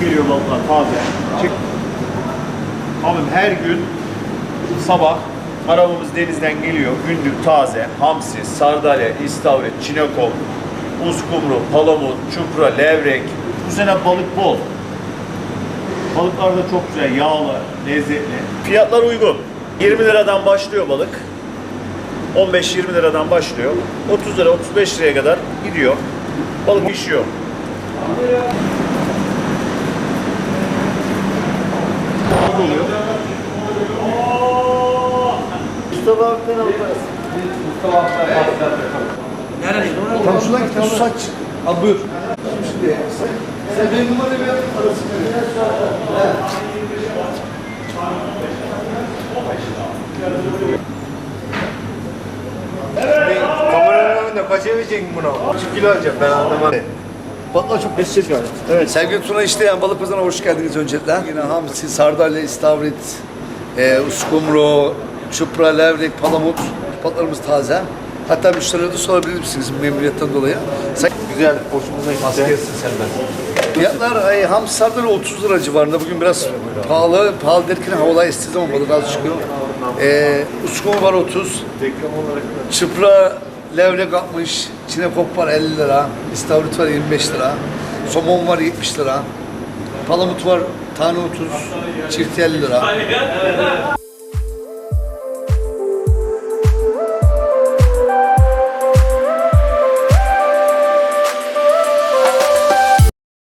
geliyor balıklar taze. Çık. Abim her gün sabah arabamız denizden geliyor. Günlük taze hamsi, sardalya, istavrit, çinekop, uskumru, palamut, çupra, levrek. Bu sene balık bol. Balıklar da çok güzel, yağlı, lezzetli. Fiyatlar uygun. 20 liradan başlıyor balık. 15-20 liradan başlıyor. 30 lira, 35 liraya kadar gidiyor. Balık pişiyor. Balık oluyor. Mustafa abi penaltı Tam şuradan git, şu saç. Al buyur. Sen benim numarayı ver, arasını ver. Kameranın önünde kaça vereceksin bunu? Kaç kilo alacağım ben anlamadım. Balıklar çok besleyici gayet. Evet. Sevgili Tuna İşleyen Balık Pazarı'na hoş geldiniz öncelikle. Yine hamsi, sardalya, istavrit, e, uskumru, çupra, levrek, palamut. Balıklarımız taze. Hatta müşterilere de sorabilir misiniz memnuniyetten dolayı? Sen, Güzel, hoşumuza gitti. Askersin sen ben. fiyatlar e, hamsi sardalya 30 lira civarında. Bugün biraz pahalı. Pahalı derken havalar estiği zaman balık az çıkıyor. E, uskumru var 30. Çıpra levrek 60, çinekop var 50 lira, istavrit var 25 lira, somon var 70 lira, palamut var tane 30, çift 50 lira.